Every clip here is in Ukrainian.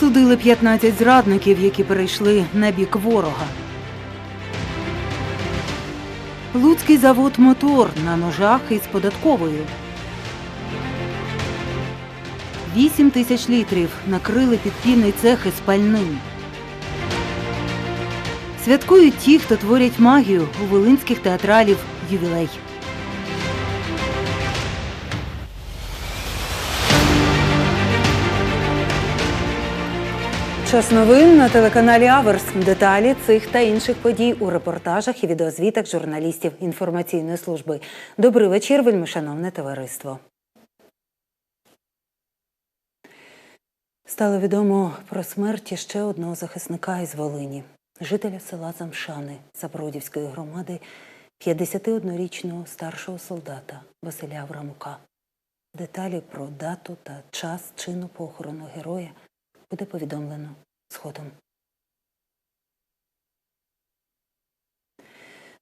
Судили 15 зрадників, які перейшли на бік ворога. Луцький завод Мотор на ножах із податковою. 8 тисяч літрів накрили підпільний цех із пальним. Святкують ті, хто творять магію у волинських театралів ювілей. Час новин на телеканалі Аверс. Деталі цих та інших подій у репортажах і відеозвітах журналістів інформаційної служби. Добрий вечір, вельми шановне товариство. Стало відомо про смерть ще одного захисника із Волині, жителя села Замшани Забродівської громади, 51-річного старшого солдата Василя Аврамука. Деталі про дату та час чину похорону героя буде повідомлено згодом.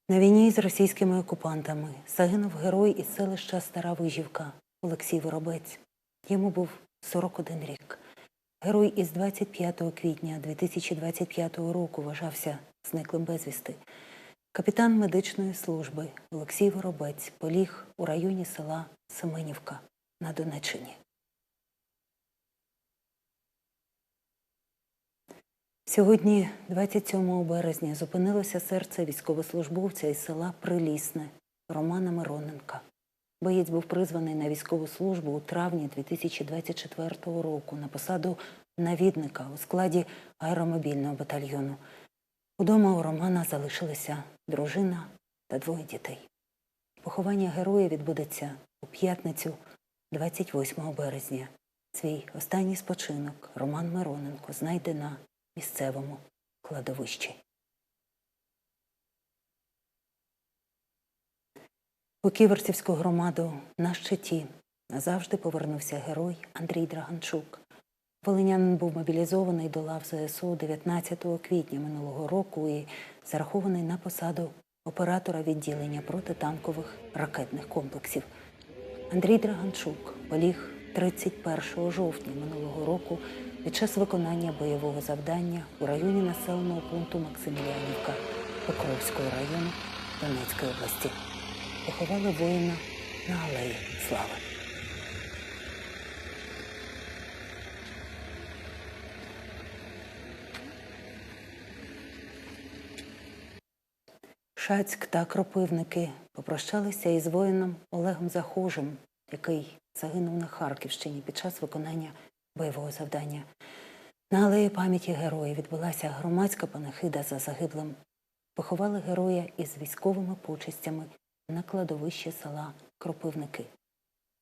На війні з російськими окупантами загинув герой із селища Стара Вижівка Олексій Воробець. Йому був 41 рік. Герой із 25 квітня 2025 року вважався зниклим безвісти. Капітан медичної служби Олексій Воробець поліг у районі села Семенівка на Донеччині. Сьогодні, 27 березня, зупинилося серце військовослужбовця із села Прилісне Романа Мироненка. Боєць був призваний на військову службу у травні 2024 року на посаду навідника у складі аеромобільного батальйону. Удома у Романа залишилися дружина та двоє дітей. Поховання героя відбудеться у п'ятницю, 28 березня. Свій останній спочинок Роман Мироненко знайде на місцевому кладовищі. У Ківерцівську громаду на щиті назавжди повернувся герой Андрій Драганчук. Волинянин був мобілізований до лав ЗСУ 19 квітня минулого року і зарахований на посаду оператора відділення протитанкових ракетних комплексів. Андрій Драганчук поліг 31 жовтня минулого року під час виконання бойового завдання у районі населеного пункту Максимілянівка Покровського району Донецької області. Поховали воїна на алеї Слави. Шацьк та Кропивники попрощалися із воїном Олегом Захожим, який загинув на Харківщині під час виконання бойового завдання. На алеї пам'яті героїв відбулася громадська панахида за загиблим. Поховали героя із військовими почестями на кладовищі села Кропивники.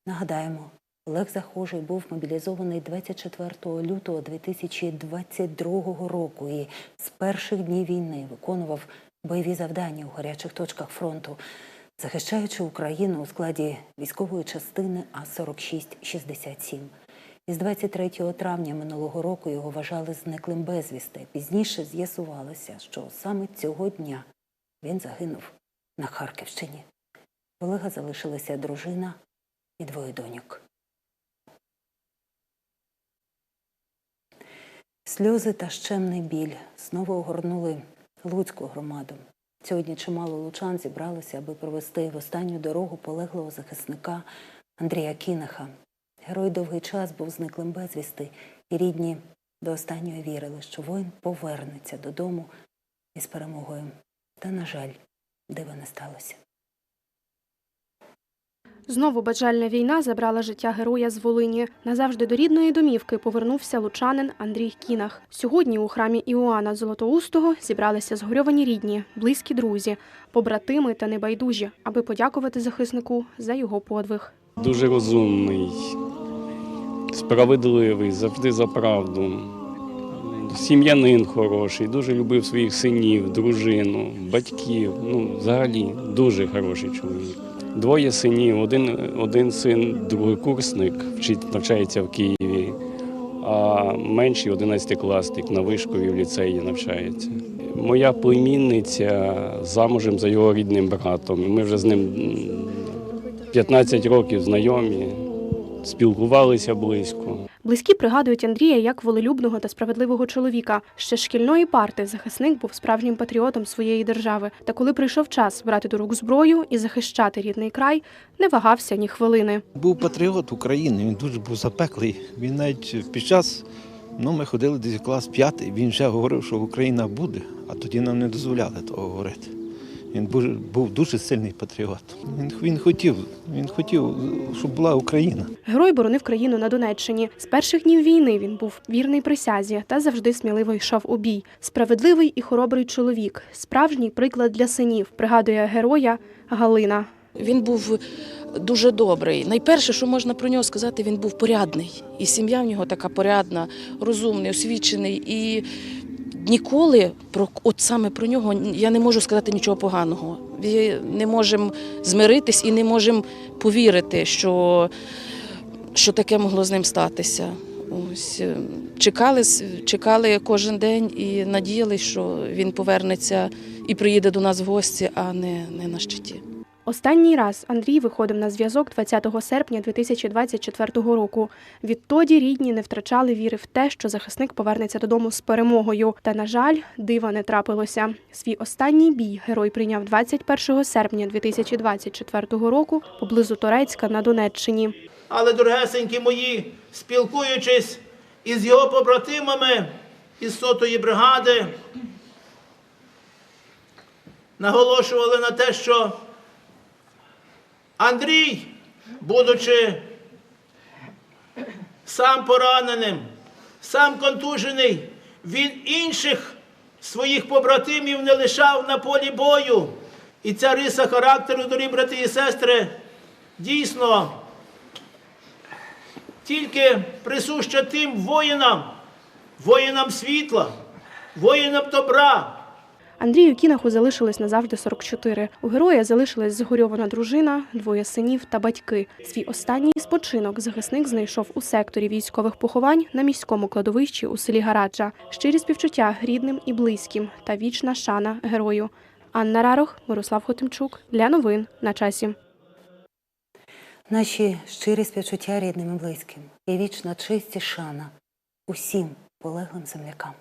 Нагадаємо, Олег Захожий був мобілізований 24 лютого 2022 року і з перших днів війни виконував бойові завдання у гарячих точках фронту, захищаючи Україну у складі військової частини А-46-67. Із 23 травня минулого року його вважали зниклим безвісти. Пізніше з'ясувалося, що саме цього дня він загинув на Харківщині. В Олега залишилася дружина і двоє доньок. Сльози та щемний біль знову огорнули Луцьку громаду. Сьогодні чимало лучан зібралося, аби провести в останню дорогу полеглого захисника Андрія Кінаха. Герой довгий час був зниклим безвісти, і рідні до останнього вірили, що воїн повернеться додому із перемогою. Та, на жаль, дива не сталося. Знову бажальна війна забрала життя героя з Волині. Назавжди до рідної домівки повернувся лучанин Андрій Кінах. Сьогодні у храмі Іоанна Золотоустого зібралися згорьовані рідні, близькі друзі, побратими та небайдужі, аби подякувати захиснику за його подвиг. Дуже розумний, справедливий, завжди за правду. Сім'янин хороший, дуже любив своїх синів, дружину, батьків. Ну, взагалі, дуже хороший чоловік. Двоє синів, один, один син другокурсник, вчить, навчається в Києві, а менший одинадцятикласник на вишкові в ліцеї навчається. Моя племінниця замужем за його рідним братом. Ми вже з ним м, 15 років знайомі, спілкувалися близько. Близькі пригадують Андрія як волелюбного та справедливого чоловіка. Ще з шкільної парти захисник був справжнім патріотом своєї держави. Та коли прийшов час брати до рук зброю і захищати рідний край, не вагався ні хвилини. Був патріот України, він дуже був запеклий. Він навіть під час, ну ми ходили десь клас п'ятий, він вже говорив, що Україна буде, а тоді нам не дозволяли того говорити. Він був, дуже сильний патріот. Він, він хотів, він хотів, щоб була Україна. Герой боронив країну на Донеччині. З перших днів війни він був вірний присязі та завжди сміливо йшов у бій. Справедливий і хоробрий чоловік, справжній приклад для синів, пригадує героя Галина. Він був дуже добрий. Найперше, що можна про нього сказати, він був порядний. І сім'я в нього така порядна, розумний, освічений. І ніколи про от саме про нього я не можу сказати нічого поганого. Ми не можемо змиритись і не можемо повірити, що, що таке могло з ним статися. Ось е, чекали, чекали кожен день і надіялись, що він повернеться і приїде до нас в гості, а не, не на щиті. Останній раз Андрій виходив на зв'язок 20 серпня 2024 року. Відтоді рідні не втрачали віри в те, що захисник повернеться додому з перемогою. Та, на жаль, дива не трапилося. Свій останній бій герой прийняв 21 серпня 2024 року поблизу Торецька на Донеччині. Але, дорогесенькі мої, спілкуючись із його побратимами із сотої бригади, наголошували на те, що Андрій, будучи сам пораненим, сам контужений, він інших своїх побратимів не лишав на полі бою. І ця риса характеру, дорогі брати і сестри, дійсно тільки присуща тим воїнам, воїнам світла, воїнам добра, Андрію Кінаху залишилось назавжди 44. У героя залишилась згорьована дружина, двоє синів та батьки. Свій останній спочинок захисник знайшов у секторі військових поховань на міському кладовищі у селі Гараджа. Щирі співчуття рідним і близьким та вічна шана герою. Анна Рарох, Мирослав Хотимчук. Для новин на часі. Наші щирі співчуття рідним і близьким і вічна честь і шана усім полеглим землякам.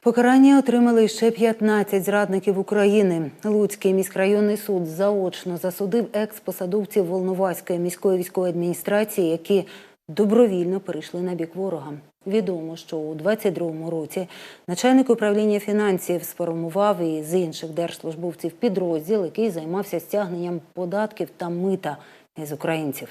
Покарання отримали ще 15 зрадників України. Луцький міськрайонний суд заочно засудив екс-посадовців Волноваської міської військової адміністрації, які добровільно перейшли на бік ворога. Відомо, що у 22-му році начальник управління фінансів сформував із інших держслужбовців підрозділ, який займався стягненням податків та мита із українців.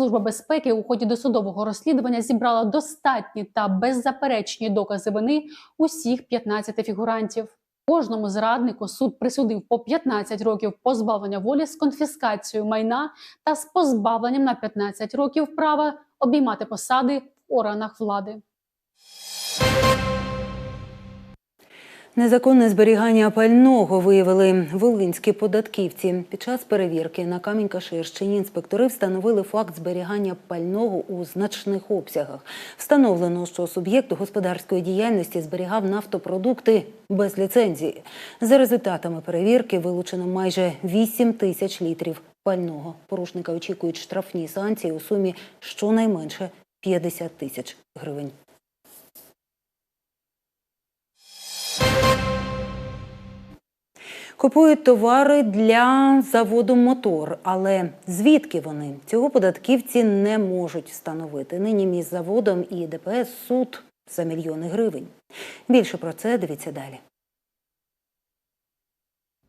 Служба безпеки у ході досудового розслідування зібрала достатні та беззаперечні докази вини усіх 15 фігурантів. Кожному зраднику суд присудив по 15 років позбавлення волі з конфіскацією майна та з позбавленням на 15 років права обіймати посади в органах влади. Незаконне зберігання пального виявили волинські податківці. Під час перевірки на Камінь-Каширщині інспектори встановили факт зберігання пального у значних обсягах. Встановлено, що суб'єкт господарської діяльності зберігав нафтопродукти без ліцензії. За результатами перевірки вилучено майже 8 тисяч літрів пального. Порушника очікують штрафні санкції у сумі щонайменше 50 тисяч гривень. Купують товари для заводу мотор, але звідки вони? Цього податківці не можуть встановити. Нині між заводом і ДПС суд за мільйони гривень. Більше про це дивіться далі.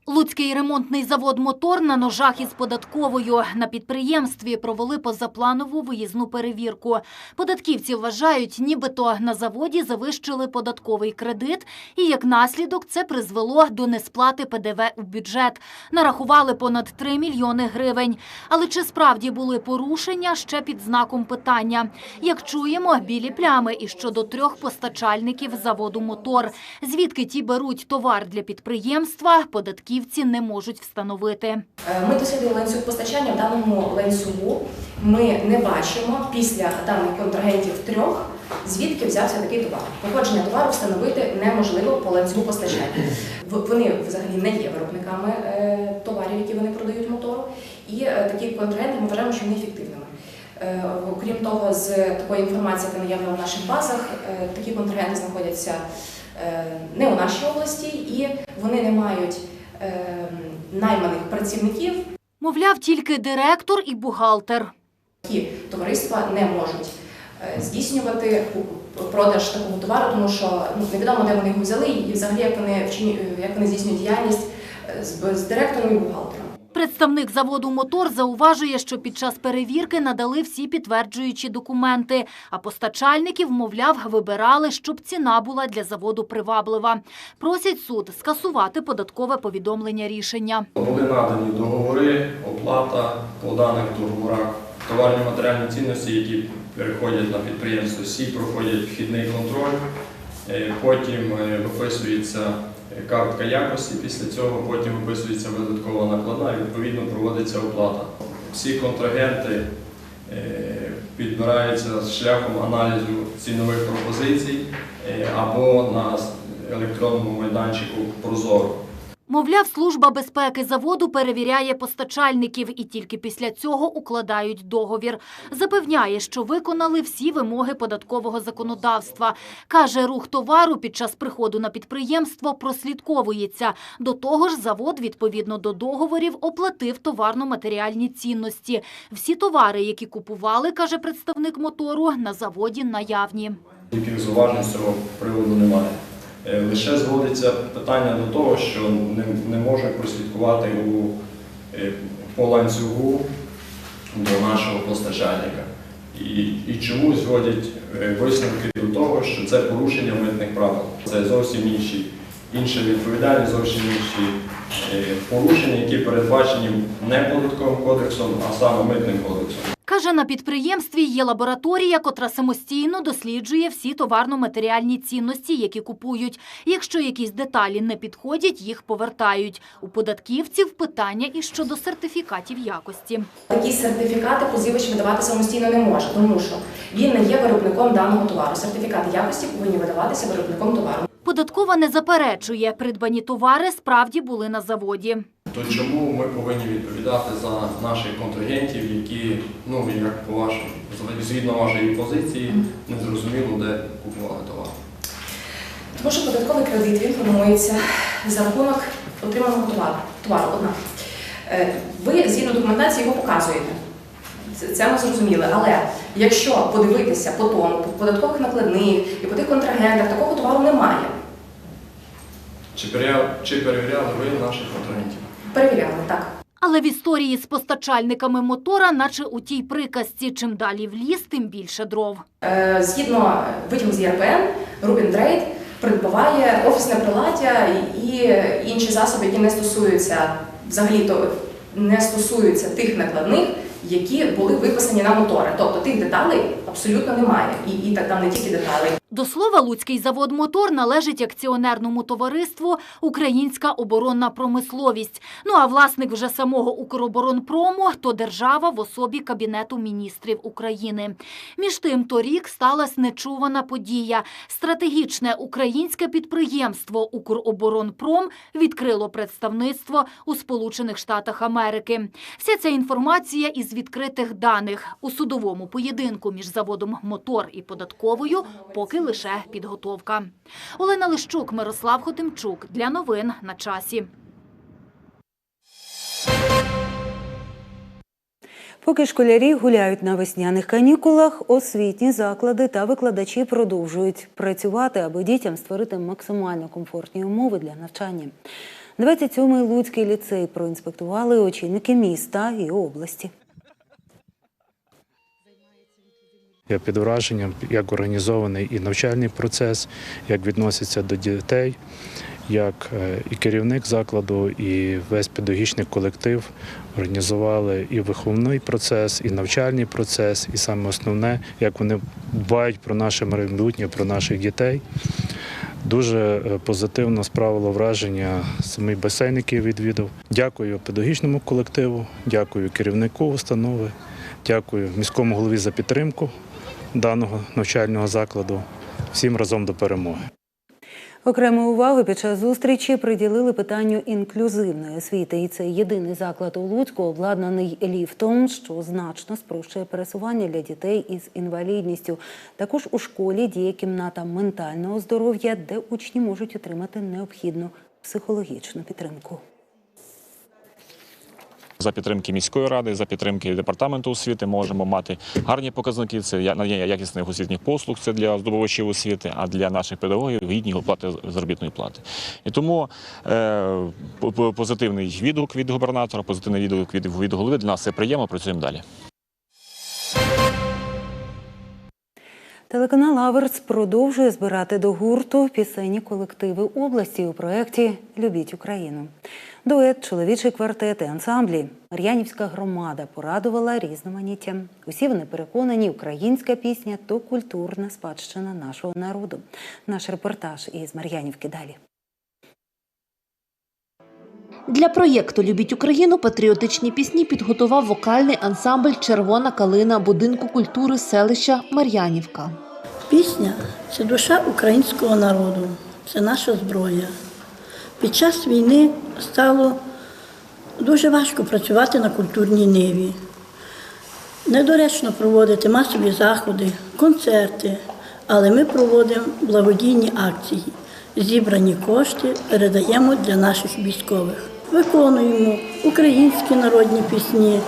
Луцький ремонтний завод «Мотор» на ножах із податковою. На підприємстві провели позапланову виїзну перевірку. Податківці вважають, нібито на заводі завищили податковий кредит, і як наслідок це призвело до несплати ПДВ у бюджет. Нарахували понад 3 мільйони гривень. Але чи справді були порушення, ще під знаком питання. Як чуємо, білі плями і щодо трьох постачальників заводу «Мотор». Звідки ті беруть товар для підприємства, податківці не можуть встановити. Е, Ми дослідили ланцюг постачання в даному ланцюгу. Ми не бачимо після даних контрагентів трьох, звідки взявся такий товар. Походження товару встановити неможливо по ланцюгу постачання. Вони взагалі не є виробниками е, товару. І е, такі контрагенти ми вважаємо, що вони ефективними. Окрім того, з такої інформації, яка наявна в наших базах, такі контрагенти знаходяться не у нашій області і вони не мають найманих працівників. Мовляв, тільки директор і бухгалтер. Такі товариства не можуть е, здійснювати продаж такого товару, тому що ну, невідомо, де вони його взяли, і взагалі як вони як вони здійснюють діяльність е, з, з директором і бухгалтером. Представник заводу «Мотор» зауважує, що під час перевірки надали всі підтверджуючі документи, а постачальників, мовляв, вибирали, щоб ціна була для заводу приваблива. Просять суд скасувати податкове повідомлення рішення. Були надані договори, оплата по даних договорах, товарні матеріальні цінності, які переходять на підприємство, всі проходять вхідний контроль. Е, Потім е, виписується картка якості, після цього потім виписується видаткова накладна і відповідно проводиться оплата. Всі контрагенти е, підбираються шляхом аналізу цінових пропозицій е, або на електронному майданчику Прозоро. Мовляв, служба безпеки заводу перевіряє постачальників і тільки після цього укладають договір. Запевняє, що виконали всі вимоги податкового законодавства. Каже, рух товару під час приходу на підприємство прослідковується. До того ж, завод, відповідно до договорів, оплатив товарно-матеріальні цінності. Всі товари, які купували, каже представник мотору, на заводі наявні. Яких зауважень з цього приводу немає. Е, Лише зводиться питання до того, що не, не можуть прослідкувати у, е, по ланцюгу до нашого постачальника. І, і чому зводять е, висновки до того, що це порушення митних правил. Це зовсім інші, інша відповідальність, зовсім інші порушення, які передбачені не податковим кодексом, а саме митним кодексом. Каже, на підприємстві є лабораторія, котра самостійно досліджує всі товарно-матеріальні цінності, які купують. Якщо якісь деталі не підходять, їх повертають. У податківців питання і щодо сертифікатів якості. Такі сертифікати позивач видавати самостійно не може, тому що він не є виробником даного товару. Сертифікати якості повинні видаватися виробником товару. Податкова не заперечує, придбані товари справді були на заводі. То чому ми повинні відповідати за наших контрагентів, які, ну як по вашому, згідно вашої позиції, не зрозуміло, де купували товар? Тому що податковий кредит він формується за рахунок отриманого товару. товару однак. Е, Ви згідно документації його показуєте. Це- Це ми зрозуміли. Але якщо подивитися по тому, по податкових накладних і по тих контрагентах, такого товару немає. Чи перевіряли, чи перевіряли ви наших контрагентів? Перевіряли так. Але в історії з постачальниками мотора, наче у тій приказці, чим далі в ліс, тим більше дров. Е, Згідно витягу з ЄРПН, Рубін Трейд придбаває офісне приладдя і інші засоби, які не стосуються взагалі-то не стосуються тих накладних, які були виписані на мотори. Тобто тих деталей абсолютно немає. І, і так там не тільки деталей. До слова, Луцький завод «Мотор» належить акціонерному товариству «Українська оборонна промисловість». Ну а власник вже самого «Укроборонпрому» – то держава в особі Кабінету міністрів України. Між тим, торік сталася нечувана подія. Стратегічне українське підприємство «Укроборонпром» відкрило представництво у Сполучених Штатах Америки. Вся ця інформація із відкритих даних. У судовому поєдинку між заводом «Мотор» і податковою поки лише підготовка. Олена Лищук, Мирослав Хотимчук. Для новин на часі. Поки школярі гуляють на весняних канікулах, освітні заклади та викладачі продовжують працювати, аби дітям створити максимально комфортні умови для навчання. 27-й Луцький ліцей проінспектували очільники міста і області. Я під враженням, як організований і навчальний процес, як відносяться до дітей, як е, і керівник закладу, і весь педагогічний колектив організували і виховний процес, і навчальний процес, і саме основне, як вони дбають про наше майбутнє, про наших дітей. Дуже е, позитивно справило враження самий басейн, який відвідав. Дякую педагогічному колективу, дякую керівнику установи, дякую міському голові за підтримку даного навчального закладу. Всім разом до перемоги. Окрему увагу під час зустрічі приділили питанню інклюзивної освіти. І це єдиний заклад у Луцьку, обладнаний ліфтом, що значно спрощує пересування для дітей із інвалідністю. Також у школі діє кімната ментального здоров'я, де учні можуть отримати необхідну психологічну підтримку. За підтримки міської ради, за підтримки департаменту освіти можемо мати гарні показники. Це надання якісних освітніх послуг. Це для здобувачів освіти, а для наших педагогів гідні оплати заробітної плати. І тому е, по- по- позитивний відгук від губернатора, позитивний відгук від, від голови для нас це приємно. Працюємо далі. Телеканал Аверс продовжує збирати до гурту пісенні колективи області у проєкті Любіть Україну. Дует, чоловічий квартет і ансамблі. Мар'янівська громада порадувала різноманіттям. Усі вони переконані, українська пісня то культурна спадщина нашого народу. Наш репортаж із Мар'янівки далі. Для проєкту Любіть Україну патріотичні пісні підготував вокальний ансамбль Червона калина будинку культури селища Мар'янівка. Пісня це душа українського народу, це наша зброя. Під час війни стало дуже важко працювати на культурній ниві. Недоречно проводити масові заходи, концерти, але ми проводимо благодійні акції. Зібрані кошти передаємо для наших військових. Виконуємо українські народні пісні,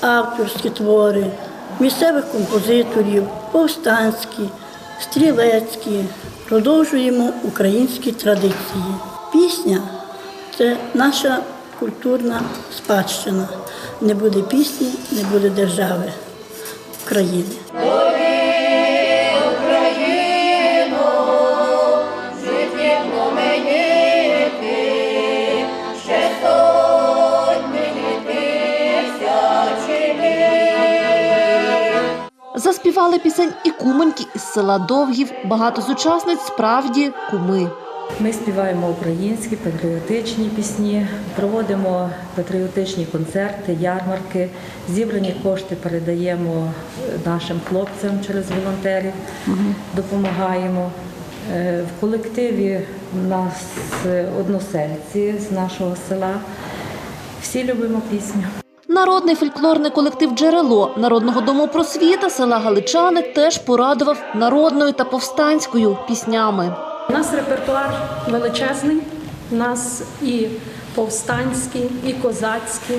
авторські твори, місцевих композиторів, повстанські, стрілецькі. Продовжуємо українські традиції. Пісня це наша культурна спадщина. Не буде пісні, не буде держави України. Заспівали пісень і кумоньки із села Довгів. Багато з учасниць справді куми. Ми співаємо українські патріотичні пісні, проводимо патріотичні концерти, ярмарки. Зібрані кошти передаємо нашим хлопцям через волонтерів, допомагаємо. Е, В колективі у нас односельці з нашого села. Всі любимо пісню. Народний фольклорний колектив Джерело народного дому просвіта села Галичани теж порадував народною та повстанською піснями. У нас репертуар величезний. У нас і повстанські, і козацькі,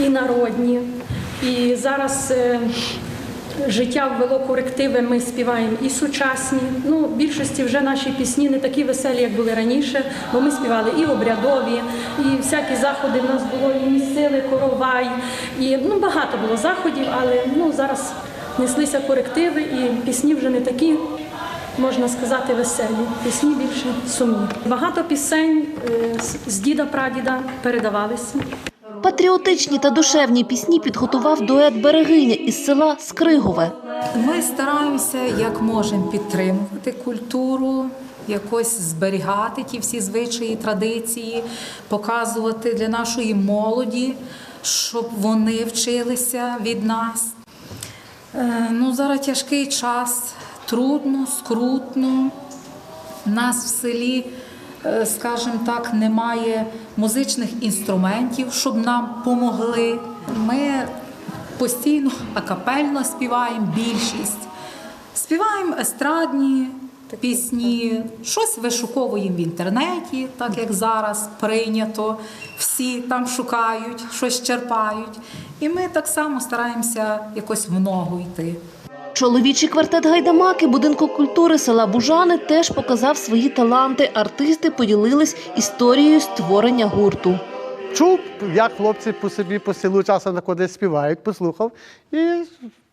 і народні. І зараз е, життя ввело корективи. Ми співаємо і сучасні. Ну, в більшості вже наші пісні не такі веселі, як були раніше, бо ми співали і обрядові, і всякі заходи в нас було, і місили, коровай, і ну, багато було заходів, але ну, зараз неслися корективи, і пісні вже не такі можна сказати, веселі. Пісні більше сумні. Багато пісень е, з- з діда-прадіда передавалися. Патріотичні та душевні пісні підготував дует Берегиня із села Скригове. Ми стараємося як можемо підтримувати культуру, якось зберігати ті всі звичаї, традиції, показувати для нашої молоді, щоб вони вчилися від нас. Е, Ну, зараз тяжкий час, трудно, скрутно. Нас в селі, е, скажімо так, немає музичних інструментів, щоб нам помогли. Ми постійно акапельно співаємо більшість. Співаємо естрадні пісні, щось вишуковуємо в інтернеті, так як зараз прийнято. Всі там шукають, щось черпають. І ми так само стараємося якось в ногу йти. Чоловічий квартет Гайдамаки будинку культури села Бужани теж показав свої таланти. Артисти поділились історією створення гурту. Чув, як хлопці по собі по селу часом кудись співають, послухав і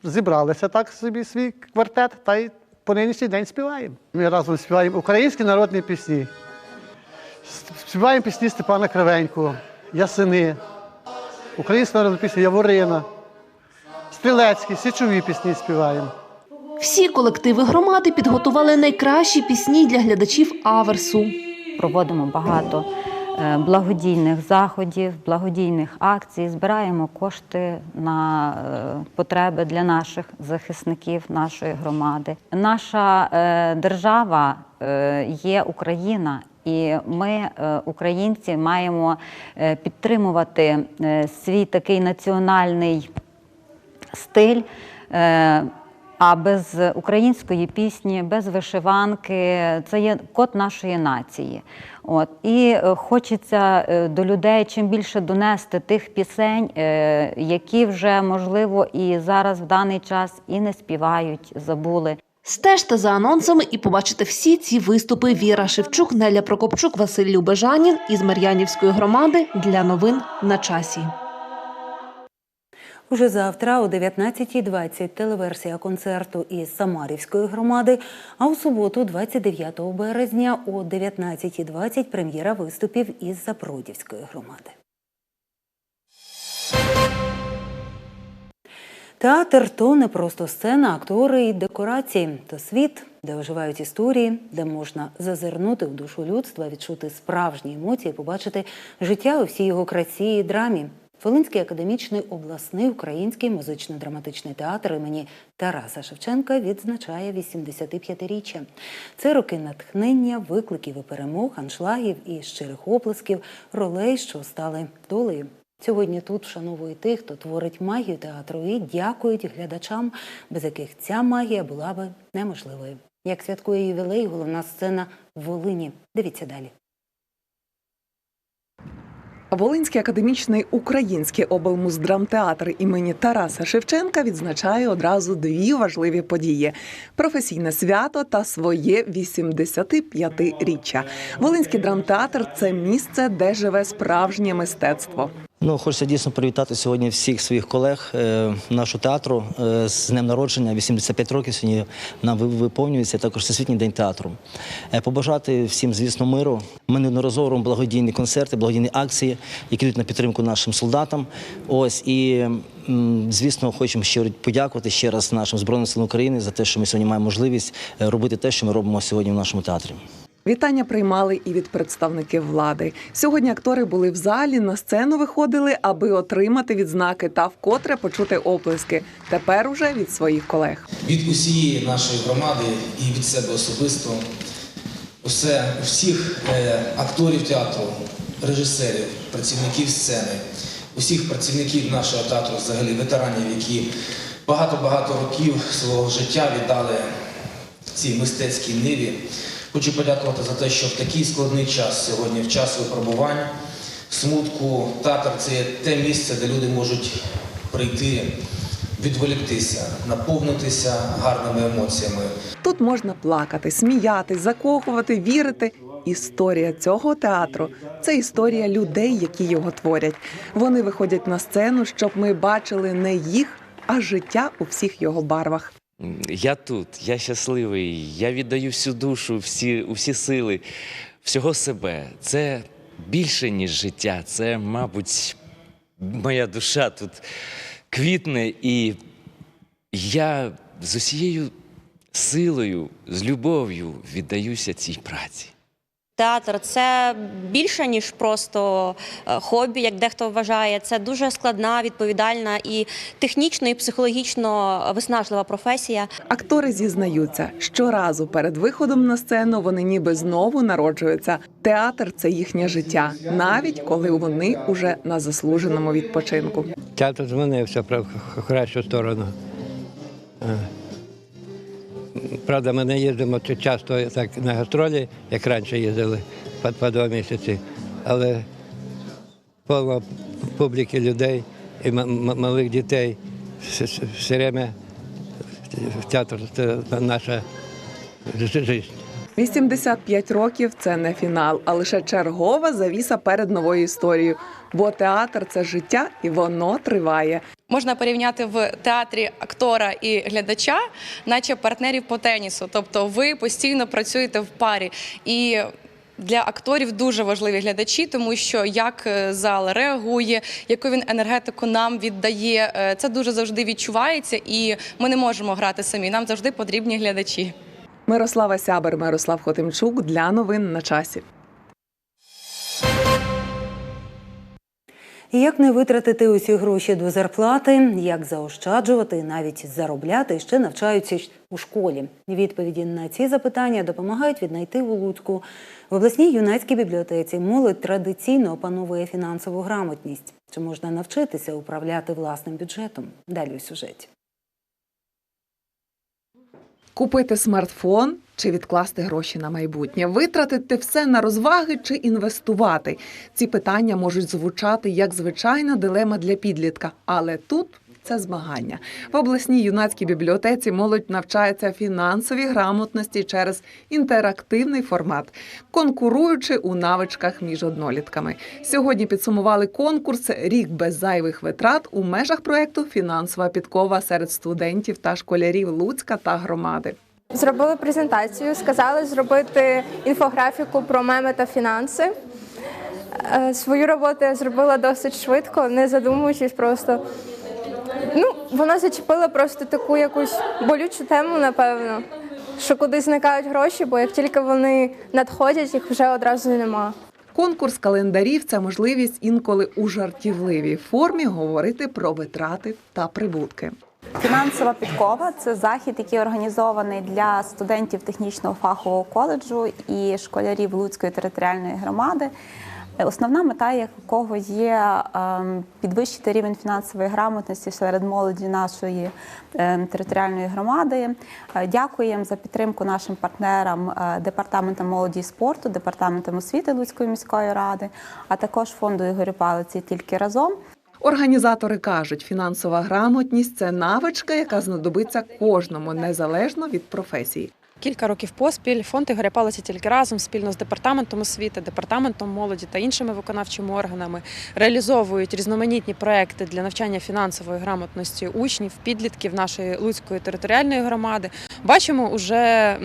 зібралися так собі свій квартет та й по нинішній день співаємо. Ми разом співаємо українські народні пісні. Співаємо пісні Степана Кривенького, Ясини, українська народна пісня Яворина, Стрілецькі, січові пісні співаємо. Всі колективи громади підготували найкращі пісні для глядачів Аверсу. Проводимо багато благодійних заходів, благодійних акцій, збираємо кошти на е, потреби для наших захисників нашої громади. Наша е, держава е, є Україна, І ми, е, українці, маємо е, підтримувати е, свій такий національний стиль. А без української пісні, без вишиванки це є код нашої нації. От і е, хочеться е, до людей чим більше донести тих пісень, е, які вже можливо і зараз в даний час і не співають, забули. Стежте за анонсами і побачите всі ці виступи. Віра Шевчук, Неля Прокопчук, Василь Любежанін із Мар'янівської громади для новин на часі. Уже завтра о 19.20 телеверсія концерту із Самарівської громади, а у суботу, 29 березня о 19.20 прем'єра виступів із Запородівської громади. Театр то не просто сцена, актори і декорації, то світ, де оживають історії, де можна зазирнути в душу людства, відчути справжні емоції, побачити життя у всій його красі і драмі. Волинський академічний обласний український музично-драматичний театр імені Тараса Шевченка відзначає 85-річчя. Це роки натхнення, викликів і перемог, аншлагів і щирих оплесків, ролей, що стали долею. Сьогодні тут вшановують тих, хто творить магію театру, і дякують глядачам, без яких ця магія була би неможливою. Як святкує ювілей, головна сцена в Волині. Дивіться далі. Волинський академічний український облмуздрамтеатр імені Тараса Шевченка відзначає одразу дві важливі події: професійне свято та своє 85-річчя. Волинський драмтеатр це місце, де живе справжнє мистецтво. Ну, хочеться дійсно привітати сьогодні всіх своїх колег е, нашого театру е, з днем народження. 85 років сьогодні нам ви- виповнюється також Всесвітній день театру. Е, побажати всім, звісно, миру. Ми неодноразово робимо благодійні концерти, благодійні акції, які йдуть на підтримку нашим солдатам. Ось і звісно, хочемо ще подякувати ще раз нашим збройним силам України за те, що ми сьогодні маємо можливість робити те, що ми робимо сьогодні в нашому театрі. Вітання приймали і від представників влади. Сьогодні актори були в залі, на сцену виходили, аби отримати відзнаки та вкотре почути оплески. Тепер уже від своїх колег. від усієї нашої громади і від себе особисто, усе, всіх е, акторів театру, режисерів, працівників сцени, усіх працівників нашого театру, взагалі ветеранів, які багато-багато років свого життя віддали цій мистецькій ниві. Хочу подякувати за те, що в такий складний час сьогодні, в час випробувань, смутку, театр це те місце, де люди можуть прийти, відволіктися, наповнитися гарними емоціями. Тут можна плакати, сміятись, закохувати, вірити. Історія цього театру це історія людей, які його творять. Вони виходять на сцену, щоб ми бачили не їх, а життя у всіх його барвах. Я тут, я щасливий, я віддаю всю душу, всі, усі сили, всього себе. Це більше, ніж життя. Це, мабуть, моя душа тут квітне, і я з усією силою, з любов'ю віддаюся цій праці. Театр це більше ніж просто е, хобі, як дехто вважає. Це дуже складна, відповідальна і технічно, і психологічно виснажлива професія. Актори зізнаються, щоразу перед виходом на сцену вони ніби знову народжуються. Театр це їхнє життя, навіть коли вони уже на заслуженому відпочинку. Театр змінився в кращу сторону. Правда, ми не їздимо часто так на гастролі, як раніше їздили по, по два місяці, але повно публіки людей і малих дітей все, время театр це наша життя. 85 років це не фінал, а лише чергова завіса перед новою історією. Бо театр це життя і воно триває. Можна порівняти в театрі актора і глядача, наче партнерів по тенісу. Тобто ви постійно працюєте в парі. І для акторів дуже важливі глядачі, тому що як е, зал реагує, яку він енергетику нам віддає, е, це дуже завжди відчувається, і ми не можемо грати самі. Нам завжди потрібні глядачі. Мирослава Сябер, Мирослав Хотимчук для новин на часі. Як не витратити усі гроші до зарплати, як заощаджувати, навіть заробляти, ще навчаються у школі. Відповіді на ці запитання допомагають віднайти у Луцьку. В обласній юнацькій бібліотеці молодь традиційно опановує фінансову грамотність. Чи можна навчитися управляти власним бюджетом? Далі у сюжеті. Купити смартфон чи відкласти гроші на майбутнє, витратити все на розваги чи інвестувати. Ці питання можуть звучати як звичайна дилема для підлітка, але тут. Це змагання в обласній юнацькій бібліотеці. Молодь навчається фінансовій грамотності через інтерактивний формат, конкуруючи у навичках між однолітками. Сьогодні підсумували конкурс Рік без зайвих витрат у межах проекту Фінансова підкова серед студентів та школярів Луцька та громади. Зробили презентацію, сказали зробити інфографіку про меми та фінанси. Е, Свою роботу я зробила досить швидко, не задумуючись просто. Ну, вона зачепила просто таку якусь болючу тему, напевно, що куди зникають гроші, бо як тільки вони надходять, їх вже одразу нема. Конкурс календарів це можливість інколи у жартівливій формі говорити про витрати та прибутки. Фінансова підкова це захід, який організований для студентів технічного фахового коледжу і школярів Луцької територіальної громади. Е, Основна мета якого є ем, підвищити рівень фінансової грамотності серед молоді нашої ем, територіальної громади. Е, Дякуємо за підтримку нашим партнерам е, департаментам молоді і спорту, департаментам освіти Луцької міської ради, а також фонду Ігорю Палиці тільки разом. Організатори кажуть, фінансова грамотність це навичка, яка знадобиться кожному незалежно від професії. Кілька років поспіль фонд Ігоря Палиця тільки разом спільно з департаментом освіти, департаментом молоді та іншими виконавчими органами реалізовують різноманітні проекти для навчання фінансової грамотності учнів, підлітків нашої Луцької територіальної громади. Бачимо уже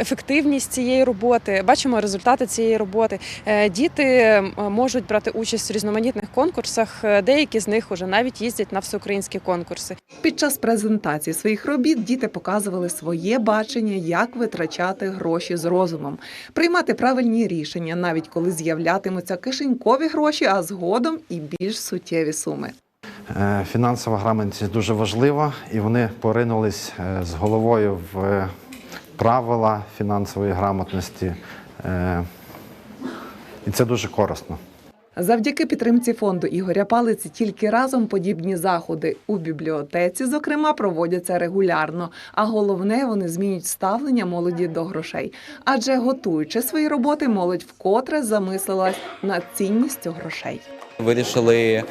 ефективність цієї роботи, бачимо результати цієї роботи. Е, Діти можуть брати участь в різноманітних конкурсах. е, Деякі з них уже навіть їздять на всеукраїнські конкурси. Під час презентації своїх робіт діти показували своє бачення, як витрачати гроші з розумом, приймати правильні рішення, навіть коли з'являтимуться кишенькові гроші, а згодом і більш суттєві суми. Е, Фінансова грамотність дуже важлива, і вони поринулись е, з головою в правила фінансової грамотності. Е, І це дуже корисно. Завдяки підтримці фонду Ігоря Палиці тільки разом подібні заходи у бібліотеці, зокрема, проводяться регулярно. А головне, вони змінюють ставлення молоді до грошей. Адже готуючи свої роботи, молодь вкотре замислилась над цінністю грошей. Вирішили,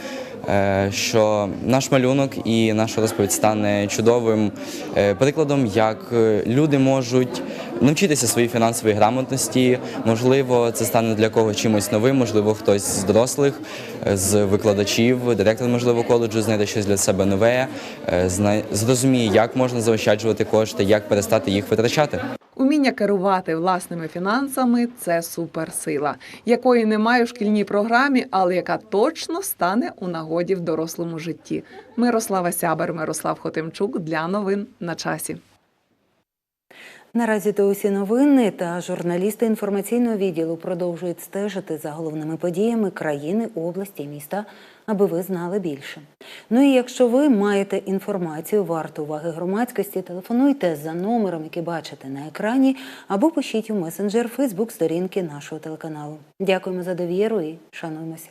що наш малюнок і наша розповідь стане чудовим е, прикладом, як е, люди можуть навчитися своїй фінансової грамотності. Можливо, це стане для когось чимось новим, можливо, хтось з дорослих, е, з викладачів, директор, можливо, коледжу знайде щось для себе нове, е, зрозуміє, як можна заощаджувати кошти, як перестати їх витрачати. Уміння керувати власними фінансами це суперсила, якої немає в шкільній програмі, але яка точно стане у нагоді в дорослому житті. Мирослава Сябер, Мирослав Хотимчук для новин на часі. Наразі то усі новини та журналісти інформаційного відділу продовжують стежити за головними подіями країни, області міста, аби ви знали більше. Ну і якщо ви маєте інформацію варту уваги громадськості, телефонуйте за номером, який бачите на екрані, або пишіть у месенджер Фейсбук сторінки нашого телеканалу. Дякуємо за довіру і шануємося.